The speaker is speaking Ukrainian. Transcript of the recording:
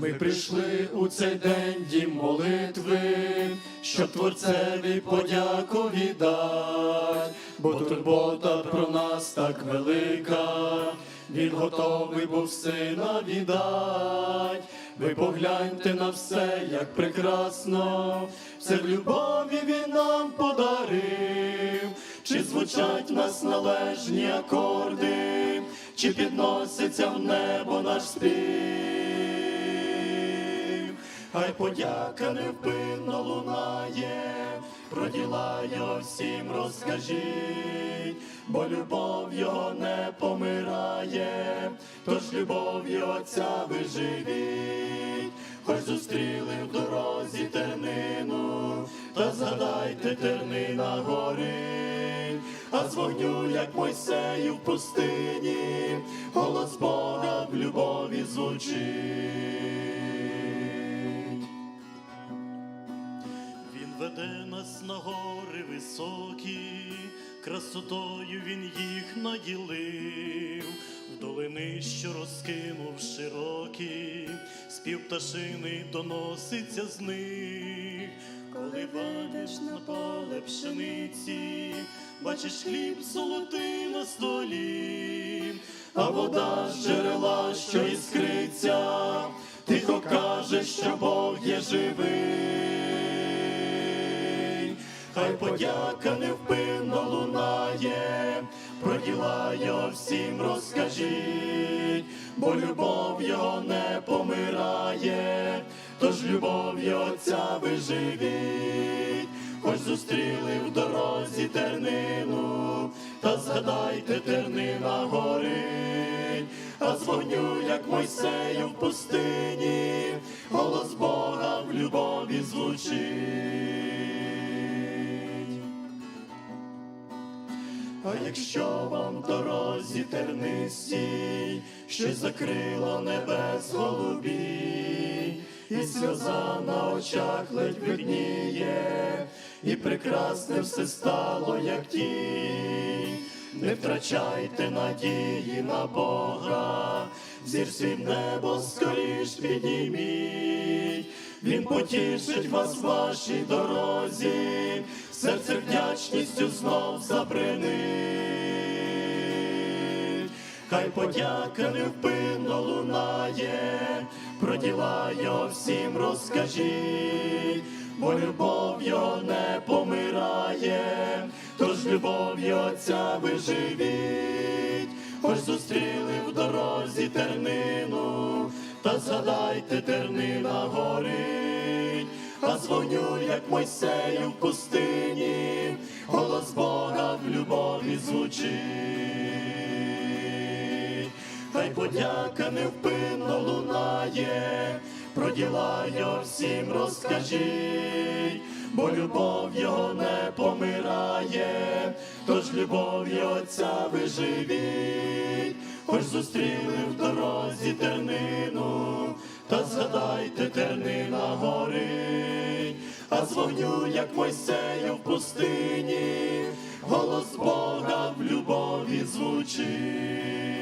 Ми прийшли у цей день дім молитви, щоб Творцеві подяку віддать, бо турбота про нас так велика, він готовий був сина віддать. Ви погляньте на все, як прекрасно, це в любові він нам подарив, чи звучать в нас належні акорди, чи підноситься в небо наш спів. Хай подяка невпинно лунає, про діла його всім розкажіть, бо любов його не помирає, тож любов'ю Отця ви живіть, хоч зустріли в дорозі тернину, та згадайте тернина горить, а з вогню, як Мойсею в пустині, голос Бога в любові звучить. Веде нас на гори високі, красотою він їх наділив, в долини, що розкинув широкі, спів пташини доноситься з них. Коли падеш на поле пшениці, бачиш хліб золотий на столі, а вода з джерела, що іскриться, тихо каже, що Бог є живий. Хай подяка невпинно лунає, про діла його всім розкажіть, бо любов його не помирає, тож любов'ю Отця ви живіть, хоч зустріли в дорозі тернину, та згадайте тернина горить, а з вогню, як Мойсею в пустині, голос Бога в любові звучить. Якщо вам дорозі тернистій, що закрило небес голубі, і сльоза на очах ледь видніє, і прекрасне все стало, як тінь. Не втрачайте надії на Бога, зір свій небо скоріш підніміть, Він потішить вас в вашій дорозі, серце вдячністю знов забринить. Хай подяка невпинно лунає, про діла його всім розкажіть, бо любов його не помирає, тож любов'ю Отця ви живіть, хоч зустріли в дорозі тернину, та згадайте тернина горить, вогню, як Мойсею в пустині, голос Бога в любові звучить. Хай подяка невпинно лунає, про діла його всім розкажіть, бо любов його не помирає, тож любов'ю Отця ви живіть, хоч зустріли в дорозі тернину, та згадайте тернина горить, а з вогню, як Мойсею в пустині, голос Бога в любові звучить.